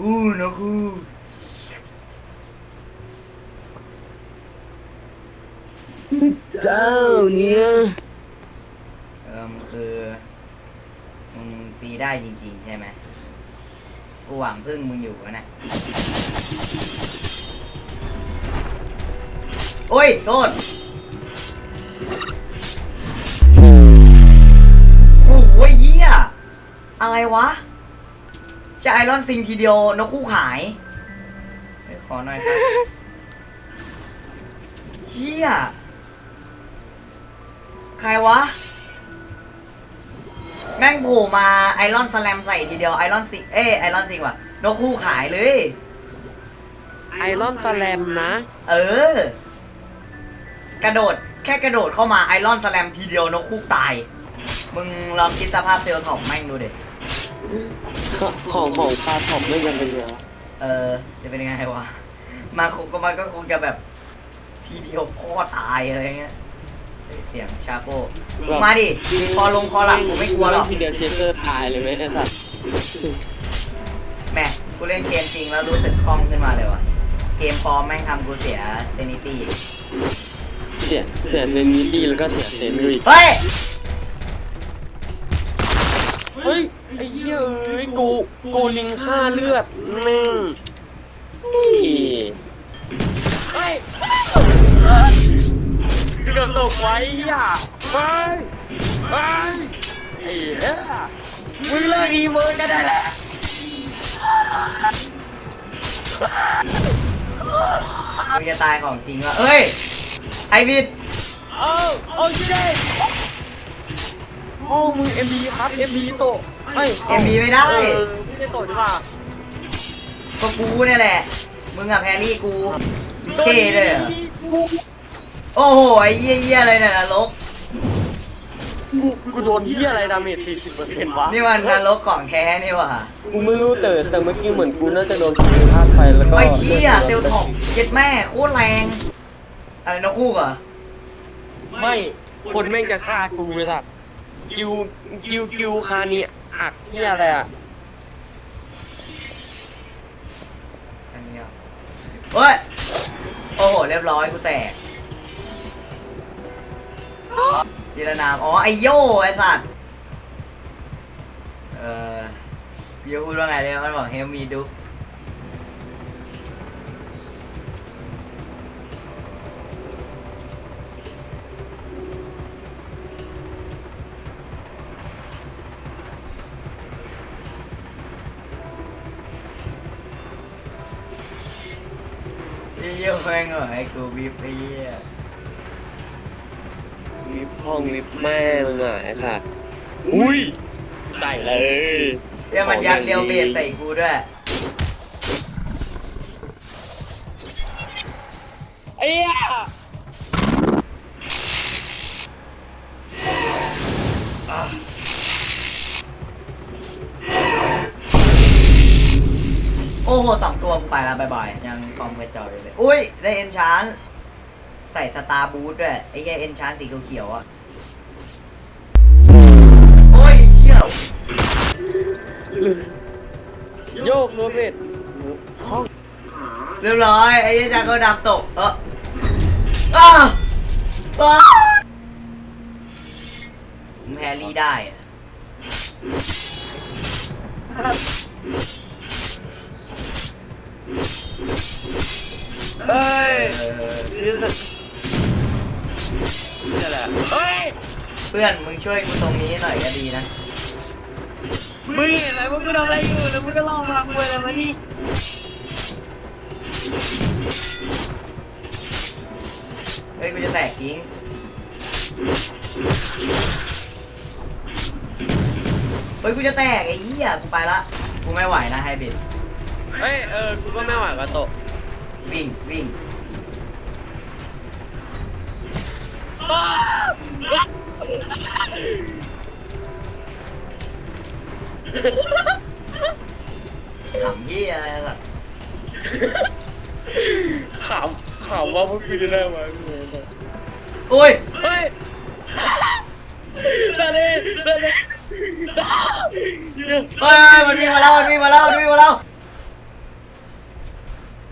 อู้นกคู่เจ้าเนี่ยเอิมคือมึงตีได้จริง ๆ ใช่ไหมกูหวังพึ่งมึงอยู่วะนะโอ้ยโทษโอ้โหเฮียอะไรวะ จะไอรอนซิงทีเดียวนกคู่ขายเฮ้ยขอหน่อยครับเฮียใครวะ แม่งโผล่มาไอรอนสแลมใส่ทีเดียวไอรอนซิงเอ้ไอรอนซิงว่ะนกคู่ขายเลย ไอรอนสแลมนะ เออ กระโดดแค่กระโดดเข้ามาไอรอนสแลมทีเดียวนกคู่ตาย มึงลองคิดสภาพเซลล์ท็อปแม่งดูเด็ ของของปลาท็อปไม่ยังเป็นไงวะเออ จะเป็นยังไงวะ มาคงก็มันก็คงจะแบบทีเดียวพ่อตายอะไรเงี้ยเฮ้ยเสียงชาโก้มาดิคอลงคอหลังกูไม่กลัวหรอกทีเดียวเชสเตอร์ตายเลยไหมไอ้สัสแหม่กูเล่นเกมจริงแล้วรู้สึกคล่องขึ้นมาเลยวะเกมฟอร์มแม่งทำกูเสียเซนิตี้เสียเสียเซนิตี้แล้วก็เสียเซนอีกเฮ้ย เฮ้ยไอ้เหี้ยเอ้ยกูกูลิงห้าเลือดแม่งนี่เฮ้ยเกือบตกไว้เหี้ยไปไปไอ้เหี้ยมึงเลิกอีเวิร์กันได้แล้วกูจะตายของจริงวะเอ้ยไอวิดโอ้โอ้เจ๊ โอ้มึงเอ็มบีครับเอ็มบีโตะเฮ้ยเอ็มบีไม่ได้ เออไม่ใช่โตะดีกว่าก็กูเนี่ยแหละ มึงอะแพรรี่กูเคเลยเหรอโอ้โหไอ้เยี่ยเยี่ยอะไรเนี่ยนรกกูกูโดนเหี้ยอะไรดาเมจ40%วะนี่มันนรกของแท้นี่ว่ะกูไม่รู้แต่แต่เมื่อกี้เหมือนกูน่าจะโดนยิงพลาดไปแล้วก็ไอ้เชี่ยเซลล์ท็อปเจ็ดแม่โคตรแรง อะไรนกคู่เหรอไม่คนแม่งจะฆ่ากูเลยสัตว์ กิวกิวกิวคานี่อักที่อะไรอะอันนี้เหรอเฮ้ยโอ้โห เรียบร้อยกูแตกยีรนาม อ๋อ ไอโย่ไอสัตว์เออพี่จะพูดว่าไงเลยมันบอกเฮลมีดู ย่แม่งเหรอไอ้กูบีบไอ้เหี้ยลิฟต์ห้องลิฟต์แม่มึงอะไอ้สัตว์อุ้ยใส่เลย เดี๋ยวมันยัดเรียวเบสใส่กูด้วย ไอ้เหี้ย โอ้โหสองตัวกูไปแล้วบายๆยังคอมกระจอยอยู่เลยอุ้ย ได้เอนชานใส่สตาร์บูทด้วย ไอ้แค่เอนชานสีเขียวๆอะ โอ้ยเชี่ยว โยกโรเบิร์ตห้องเรียบร้อย ไอ้ยี่จากก็ดำตก เอออ้าอ้าผมแฮร์รี่ได้อะ เฮ้ยเออนี่แหละเฮ้ยเพื่อนมึงช่วยกูตรงนี้หน่อยก็ดีนะมึงเห็นอะไรมึงก็ทำอะไรอยู่แล้วมึงก็ลองมาคุยอะไรมานี่เฮ้ยกูจะแตกกิ้งเฮ้ยกูจะแตกไอ้เหี้ยกูไปละกูไม่ไหวนะไฮบิดเฮ้ยเออกูก็ไม่ไหวกับโตะ วิ่งวิ่งขำเหี้ยอะไรล่ะขำขำว่าพวกกูจะได้ไหมอุ้ยเฮ้ยทะเลทะเลเฮ้ยมันวิ่งมาแล้วมันวิ่งมาแล้วมันวิ่งมาแล้ว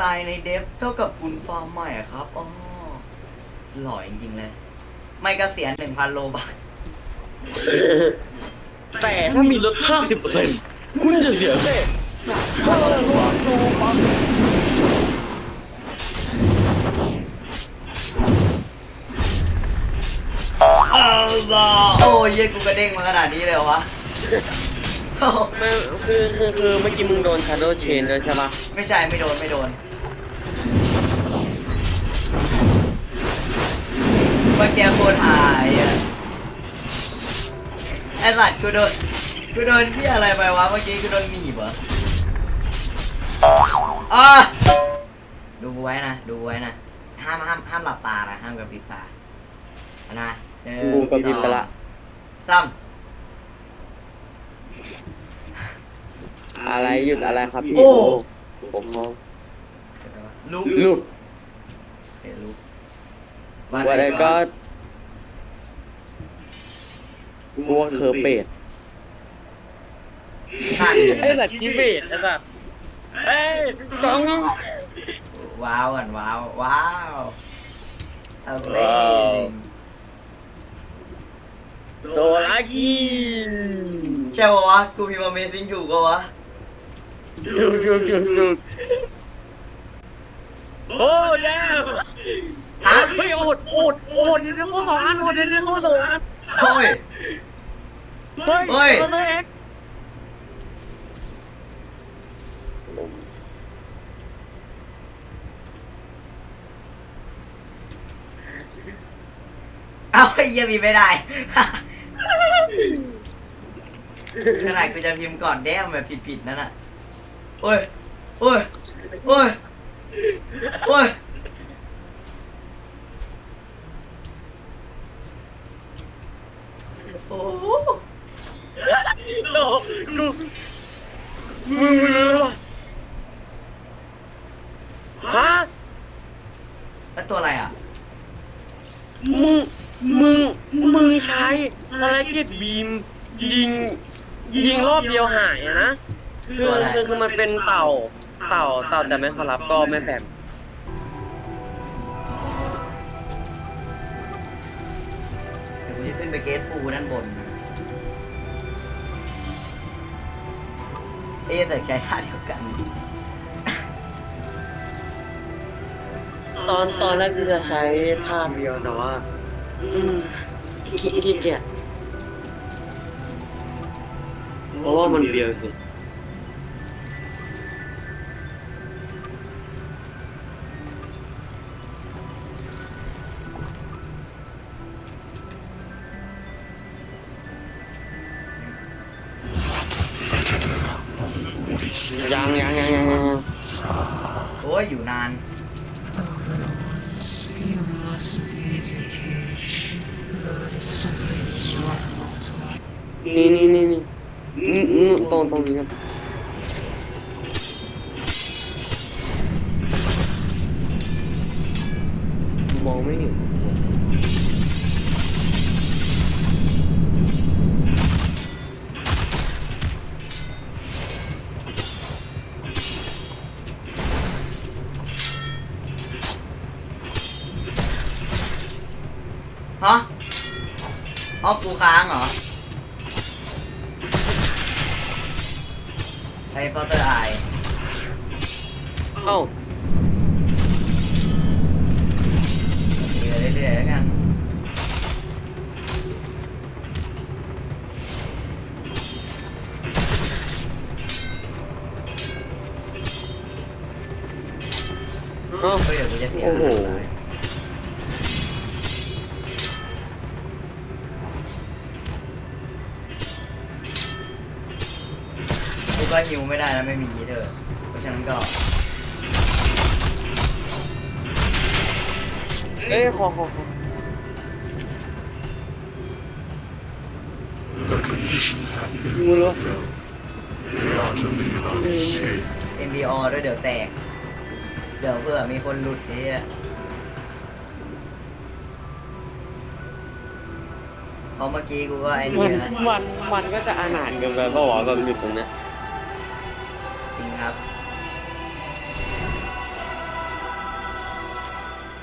ตายในเดฟเท่ากับคุณฟาร์มใหม่อะครับอ๋อหล่อจริงๆเลย ไม่เกษียณหนึ่งพันโลบาทแต่ถ้ามีลด 50%คุณจะเสียแค่500โอ้ยเหี้ยกูกระเด้งมาขนาดนี้เลยเหรอวะโอ้ไม่คือคือคือเมื่อกี้มึงโดน Shadow Chain เลยใช่ปะไม่ใช่ไม่โดนไม่โดน เมื่อกี้โคตรหายอะไอ้สัตว์กูโดนกูโดนที่อะไรไปวะเมื่อกี้กูโดนหนีบเหรออะดูไว้นะ ดูไว้นะ ห้ามห้ามห้ามหลับตานะ ห้ามกระพริบตาเอานะหนึ่งกูกระพริบไปละสองอะไรหยุดอะไรครับพี่โอ้ผมมองสามลุกลุกเห็นลุก ว่าอะไรก็กลัวเคอเป็ดนั่นไอ้สัตว์ที่เบดไอ้สัตว์เอ้ยกองว้าวก่อนว้าวว้าว amazing โดรากิใช่ปะวะกูพิมพ์ amazing ถูกปะวะดูดูดูดูโอ้ยแล้ว ฮะเฮ้ยโอดโอดโอดเดี๋ยวเขาสองอันโอดเดี๋ยวเขาสองอันโอ้ย เฮ้ยเฮ้ยตัวเล็กเอาไอ้เหี้ยมีไม่ได้ ขนาดกูจะพิมพ์ก่อนแด้มแบบผิดๆนั่นน่ะ โอ้ย โอ้ย โอ้ย โอ้ย โอ้โหโอ้ดูมึงเลยว่ะฮะแล้วตัวอะไรอะ มึง มึง มึงใช้ภารกิจบีม ยิง ยิงรอบเดียวหายอะนะคือคือคือมันเป็นเต่า เต่า เต่าแต่ไม่เขารับก็ไม่แฝง เดี๋ยวกูจะขึ้นไปเกสฟูด้านบนนะเอ๊ะเสกใช้ท่าเดียวกัน ตอนตอนแรกคือจะใช้ภาพเดียวแต่ว่า อืมขี้ขี้เกียจเพราะว่ามันเบียวสิ ยังยังยังยังยังโอ้ยอยู่นาน นี่นี่นี่นี่นี่นี่ตรงตรงนี้ครับมองไม่เห็น ฮะอ๋อกูค้างเหรอไอ้ฟอเตอร์ไอเอ้าตีไปเรื่อยๆแล้วกันเอ้าเฮ้ยเดี๋ยวกูจะเสียโอ้โหกู ก็ฮิวไม่ได้แล้วไม่มีเด้อเพราะฉะนั้นก็เอ้ยขอขอขอ The conditions have งูรู้ been utterly unsafe. เอ็มบีอด้วยเดี๋ยวแตก เดี๋ยวเพื่อมีคนหลุดนี่เพราะเมื่อกี้กูก็ไอ้นี่มันนะมันมันก็จะอาหารเกันไปเพราะว่าแบบอยู่ตรงเนี้ยจริง ครับ